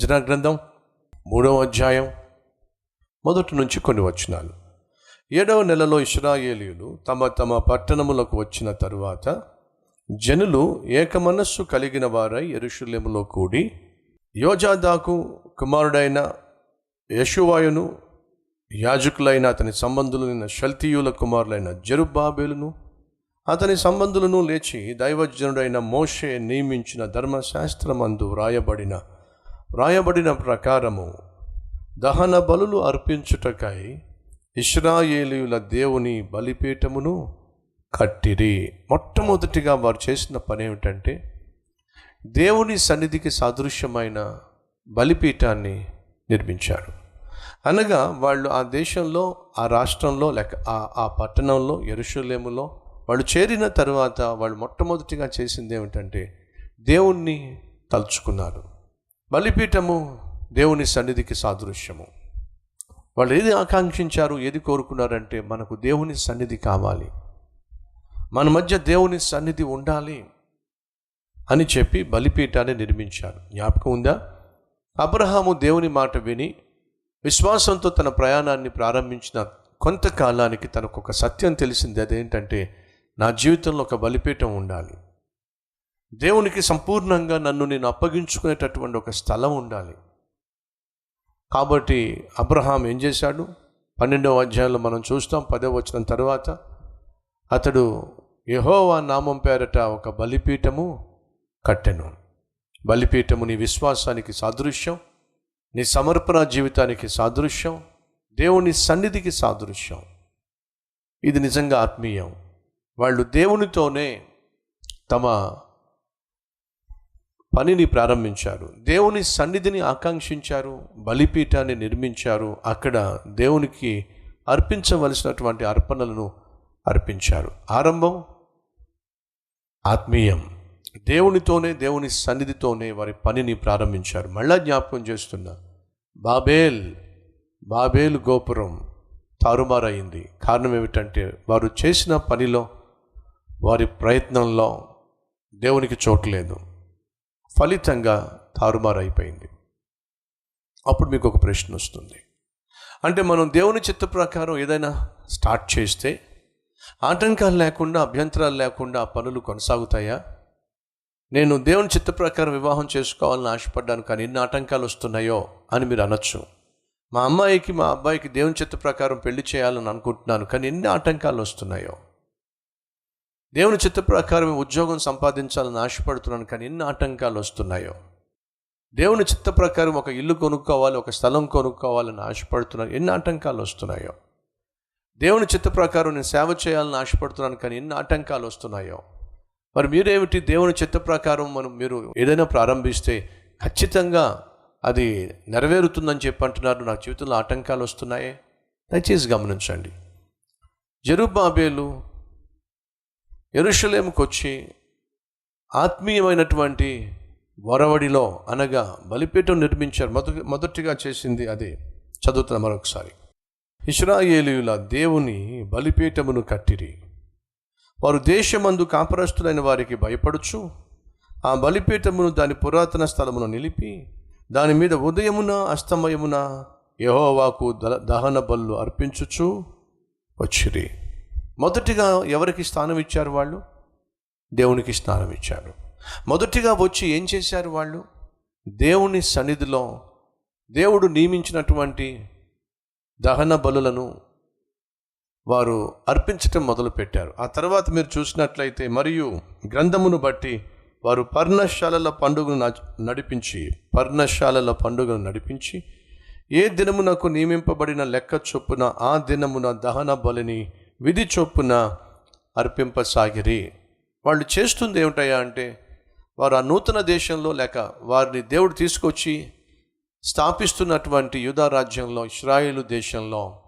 యజ్రా గ్రంథం మూడవ అధ్యాయం మొదటి నుంచి కొన్ని వచనాలు. ఏడవ నెలలో ఇస్రాయేలీయులు తమ తమ పట్టణములకు వచ్చిన తరువాత జనులు ఏకమనస్సు కలిగిన వారై ఎరుషులేములో కూడి యోజాదాకు కుమారుడైన యశువాయును యాజకులైన అతని సంబంధులైన షల్తీయుల కుమారులైన జరుబాబేలును అతని సంబంధులను లేచి దైవజనుడైన మోషే నియమించిన ధర్మశాస్త్రమందు వ్రాయబడిన వ్రాయబడిన ప్రకారము దహన బలులు అర్పించుటకై ఇస్రాయేలీయుల దేవుని బలిపీఠమును కట్టిరి. మొట్టమొదటిగా వారు చేసిన పని ఏమిటంటే దేవుని సన్నిధికి సాదృశ్యమైన బలిపీఠాన్ని నిర్మించారు. అనగా వాళ్ళు ఆ దేశంలో ఆ రాష్ట్రంలో లేక ఆ ఆ పట్టణంలో ఎరుషులేములో వాళ్ళు చేరిన తర్వాత వాళ్ళు మొట్టమొదటిగా చేసింది ఏమిటంటే దేవుణ్ణి తలుచుకున్నారు. బలిపీఠము దేవుని సన్నిధికి సాదృశ్యము. వాళ్ళు ఏది ఆకాంక్షించారు ఏది కోరుకున్నారంటే మనకు దేవుని సన్నిధి కావాలి. మన మధ్య దేవుని సన్నిధి ఉండాలి అని చెప్పి బలిపీఠాన్ని నిర్మించారు. జ్ఞాపకం ఉందా? అబ్రహాము దేవుని మాట విని విశ్వాసంతో తన ప్రయాణాన్ని ప్రారంభించిన కొంతకాలానికి తనకు ఒక సత్యం తెలిసింది. అదేంటంటే నా జీవితంలో ఒక బలిపీఠం ఉండాలి. దేవునికి సంపూర్ణంగా నన్ను నేను అప్పగించుకునేటటువంటి ఒక స్థలం ఉండాలి. కాబట్టి అబ్రహాం ఏం చేశాడు? పన్నెండవ అధ్యాయంలో మనం చూస్తాం పదవ వచ్చిన తర్వాత. అతడు యహోవా నామం పేరట ఒక బలిపీఠము కట్టెను. బలిపీఠము నీ విశ్వాసానికి సాదృశ్యం నీ సమర్పణ జీవితానికి సాదృశ్యం దేవుని సన్నిధికి సాదృశ్యం. ఇది నిజంగా ఆత్మీయం. వాళ్ళు దేవునితోనే తమ పనిని ప్రారంభించారు. దేవుని సన్నిధిని ఆకాంక్షించారు బలిపీఠాన్ని నిర్మించారు అక్కడ దేవునికి అర్పించవలసినటువంటి అర్పణలను అర్పించారు. ఆరంభం ఆత్మీయం. దేవునితోనే దేవుని సన్నిధితోనే వారి పనిని ప్రారంభించారు. మళ్ళా జ్ఞాపకం చేస్తున్నా. బాబేల్ బాబేల్ గోపురం తారుమారైంది కారణం ఏమిటంటే వారు చేసిన పనిలో వారి ప్రయత్నంలో దేవునికి చోట్లేదు ఫలితంగా తారుమారైపోయింది. అప్పుడు మీకు ఒక ప్రశ్న వస్తుంది. అంటే మనం దేవుని చిత్త ప్రకారం ఏదైనా స్టార్ట్ చేస్తే ఆటంకాలు లేకుండా అభ్యంతరాలు లేకుండా ఆ పనులు కొనసాగుతాయా? నేను దేవుని చిత్త ప్రకారం వివాహం చేసుకోవాలని ఆశపడ్డాను కానీ ఎన్ని ఆటంకాలు వస్తున్నాయో అని మీరు అనొచ్చు. మా అమ్మాయికి మా అబ్బాయికి దేవుని చిత్త ప్రకారం పెళ్ళి చేయాలని అనుకుంటున్నాను కానీ ఎన్ని ఆటంకాలు వస్తున్నాయో? దేవుని చిత్త ప్రకారం ఉద్యోగం సంపాదించాలని ఆశపడుతున్నాను కానీ ఎన్ని ఆటంకాలు వస్తున్నాయో. దేవుని చిత్త ప్రకారం ఒక ఇల్లు కొనుక్కోవాలి ఒక స్థలం కొనుక్కోవాలని ఆశపడుతున్నాను ఎన్ని ఆటంకాలు వస్తున్నాయో. దేవుని చిత్త ప్రకారం నేను సేవ చేయాలని ఆశపడుతున్నాను కానీ ఎన్ని ఆటంకాలు వస్తున్నాయో. మరి మీరేమిటి దేవుని చిత్త ప్రకారం మనం మీరు ఏదైనా ప్రారంభిస్తే ఖచ్చితంగా అది నెరవేరుతుందని చెప్పి అంటున్నారు నా జీవితంలో ఆటంకాలు వస్తున్నాయే? దయచేసి గమనించండి. జరుబాబేలు ఎరుషలేముకు వచ్చి ఆత్మీయమైనటువంటి వరవడిలో అనగా బలిపీఠం నిర్మించారు. మొదటి మొదటిగా చేసింది అదే. చదువుతున్న మరొకసారి. ఇస్రాయేలీయుల దేవుని బలిపీఠమును కట్టిరి. వారు దేశమందు కాపరస్తులైన వారికి భయపడుచు ఆ బలిపీఠమును దాని పురాతన స్థలమును నిలిపి దాని మీద ఉదయమున అస్తమయమున యహోవాకు ద- దహన బళ్ళు అర్పించుచు వచ్చిరి. మొదటిగా ఎవరికి స్థానం ఇచ్చారు వాళ్ళు? దేవునికి స్థానం ఇచ్చారు. మొదటిగా వచ్చి ఏం చేశారు వాళ్ళు? దేవుని సన్నిధిలో దేవుడు నియమించినటువంటి దహన బలులను వారు అర్పించటం మొదలుపెట్టారు. ఆ తర్వాత మీరు చూసినట్లయితే మరియు గ్రంథమును బట్టి వారు పర్ణశాలల పండుగను నడిపించి పర్ణశాలల పండుగను నడిపించి ఏ దినమునకు నియమింపబడిన లెక్క చొప్పున ఆ దినమున దహన బలిని విధి చొప్పున అర్పింపసాగిరి. వాళ్ళు చేస్తుంది ఏమిటయ్యా అంటే వారు ఆ నూతన దేశంలో లేక వారిని దేవుడు తీసుకొచ్చి స్థాపిస్తున్నటువంటి యూదా రాజ్యంలో ఇస్రాయేలు దేశంలో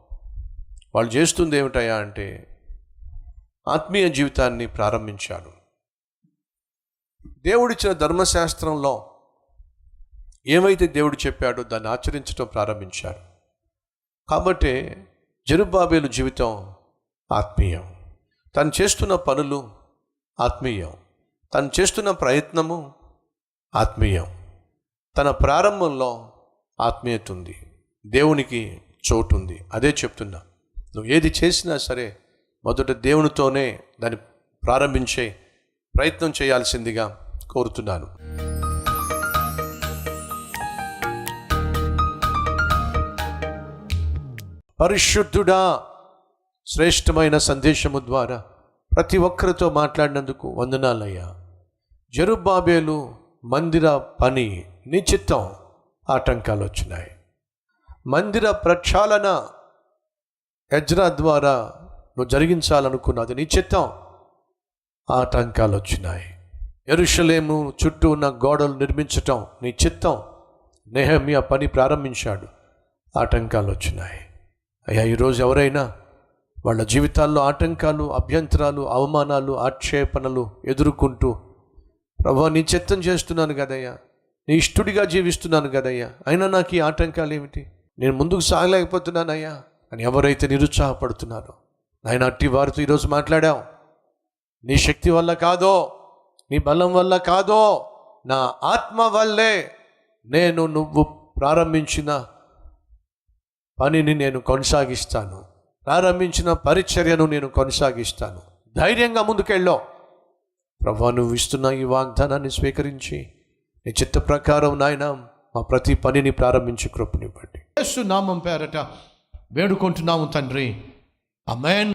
వాళ్ళు చేస్తుంది ఏమిటయ్యా అంటే ఆత్మీయ జీవితాన్ని ప్రారంభించారు. దేవుడిచ్చిన ధర్మశాస్త్రంలో ఏమైతే దేవుడు చెప్పాడో దాన్ని ఆచరించడం ప్రారంభించారు. కాబట్టి జరుబాబేలు జీవితం ఆత్మీయం. తను చేస్తున్న పనులు ఆత్మీయం. తను చేస్తున్న ప్రయత్నము ఆత్మీయం. తన ప్రారంభంలో ఆత్మీయత ఉంది. దేవునికి చోటు ఉంది. అదే చెప్తున్నా. నువ్వు ఏది చేసినా సరే మొదట దేవునితోనే దాన్ని ప్రారంభించే ప్రయత్నం చేయాల్సిందిగా కోరుతున్నాను. పరిశుద్ధుడా శ్రేష్టమైన సందేశము ద్వారా ప్రతి ఒక్కరితో మాట్లాడినందుకు వందనాలయ్యా. జరుబాబేలు మందిర పని నిశ్చిత్తం ఆటంకాలు వచ్చినాయి. మందిర ప్రక్షాళన ఎజ్రా ద్వారా నువ్వు జరిగించాలనుకున్నది నిశ్చిత్తం ఆటంకాలు వచ్చినాయి. ఎరుషలేము చుట్టూ ఉన్న గోడలు నిర్మించటం నీ చిత్తం ఆ పని ప్రారంభించాడు. ఆటంకాలు వచ్చినాయి. అయ్యా ఈరోజు ఎవరైనా వాళ్ళ జీవితాల్లో ఆటంకాలు అభ్యంతరాలు అవమానాలు ఆక్షేపణలు ఎదుర్కొంటూ ప్రభా నీ చిత్తం చేస్తున్నాను కదయ్యా. నీ ఇష్టుడిగా జీవిస్తున్నాను కదయ్యా. అయినా నాకు ఈ ఆటంకాలు ఏమిటి? నేను ముందుకు సాగలేకపోతున్నానయ్యా. అని ఎవరైతే నిరుత్సాహపడుతున్నారో నాయన అట్టి వారితో ఈరోజు మాట్లాడాం నీ శక్తి వల్ల కాదో నీ బలం వల్ల కాదో నా ఆత్మ వల్లే నేను నువ్వు ప్రారంభించిన పనిని నేను కొనసాగిస్తాను. ప్రారంభించిన పరిచర్యను నేను కొనసాగిస్తాను. ధైర్యంగా ముందుకెళ్ళో. ప్రభా నువ్వు ఇస్తున్న ఈ వాగ్దానాన్ని స్వీకరించి నీ చిత్త ప్రకారం నాయన మా ప్రతి పనిని ప్రారంభించి కృపనివ్వండి. యేసు నామం పేరట వేడుకుంటున్నాము తండ్రి. అమెన్